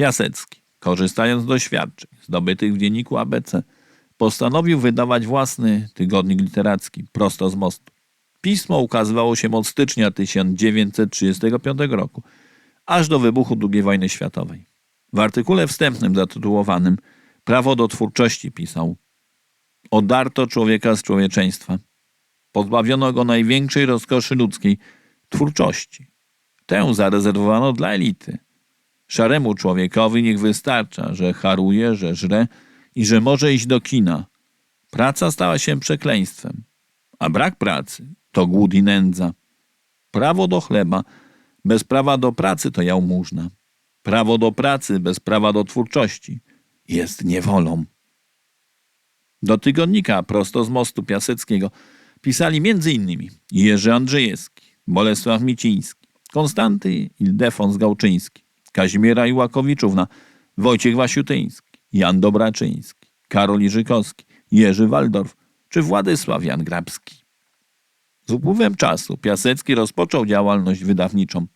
Piasecki, korzystając z doświadczeń zdobytych w dzienniku ABC, postanowił wydawać własny tygodnik literacki prosto z mostu. Pismo ukazywało się od stycznia 1935 roku, aż do wybuchu II wojny światowej. W artykule wstępnym zatytułowanym Prawo do twórczości pisał Odarto człowieka z człowieczeństwa. Pozbawiono go największej rozkoszy ludzkiej twórczości. Tę zarezerwowano dla elity. Szaremu człowiekowi niech wystarcza, że haruje, że żre i że może iść do kina. Praca stała się przekleństwem, a brak pracy to głód i nędza. Prawo do chleba bez prawa do pracy to jałmużna. Prawo do pracy bez prawa do twórczości jest niewolą. Do tygodnika prosto z mostu Piaseckiego pisali m.in. Jerzy Andrzejewski, Bolesław Miciński, Konstanty Ildefons Gałczyński, Kazimiera Iłakowiczówna, Wojciech Wasiutyński, Jan Dobraczyński, Karol Iżykowski, Jerzy Waldorf czy Władysław Jan Grabski. Z upływem czasu Piasecki rozpoczął działalność wydawniczą.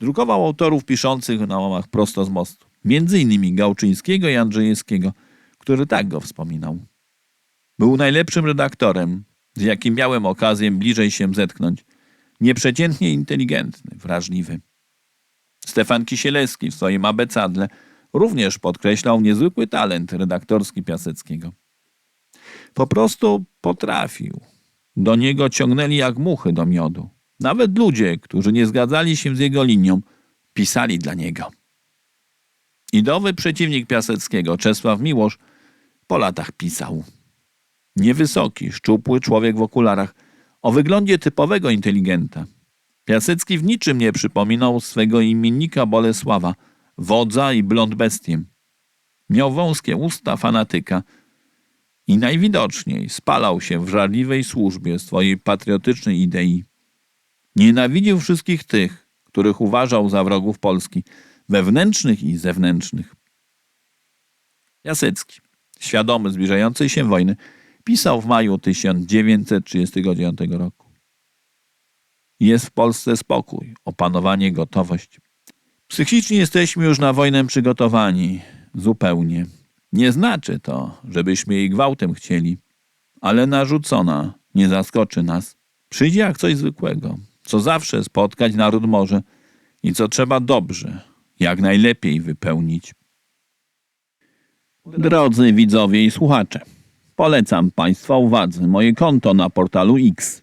Drukował autorów piszących na łamach prosto z mostu, innymi Gałczyńskiego i Andrzejewskiego, który tak go wspominał. Był najlepszym redaktorem, z jakim miałem okazję bliżej się zetknąć. Nieprzeciętnie inteligentny, wrażliwy. Stefan Kisielewski w swoim abecadle również podkreślał niezwykły talent redaktorski Piaseckiego. Po prostu potrafił. Do niego ciągnęli jak muchy do miodu. Nawet ludzie, którzy nie zgadzali się z jego linią, pisali dla niego. Idowy przeciwnik Piaseckiego, Czesław Miłosz, po latach pisał. Niewysoki, szczupły człowiek w okularach, o wyglądzie typowego inteligenta. Piasecki w niczym nie przypominał swego imiennika Bolesława, wodza i blond bestiem. Miał wąskie usta fanatyka i najwidoczniej spalał się w żarliwej służbie swojej patriotycznej idei. Nienawidził wszystkich tych, których uważał za wrogów Polski, wewnętrznych i zewnętrznych. Piasecki, świadomy zbliżającej się wojny, pisał w maju 1939 roku. Jest w Polsce spokój, opanowanie, gotowość. Psychicznie jesteśmy już na wojnę przygotowani, zupełnie. Nie znaczy to, żebyśmy jej gwałtem chcieli, ale narzucona nie zaskoczy nas. Przyjdzie jak coś zwykłego, co zawsze spotkać naród może i co trzeba dobrze, jak najlepiej wypełnić. Drodzy widzowie i słuchacze, polecam Państwa uwadze moje konto na portalu X.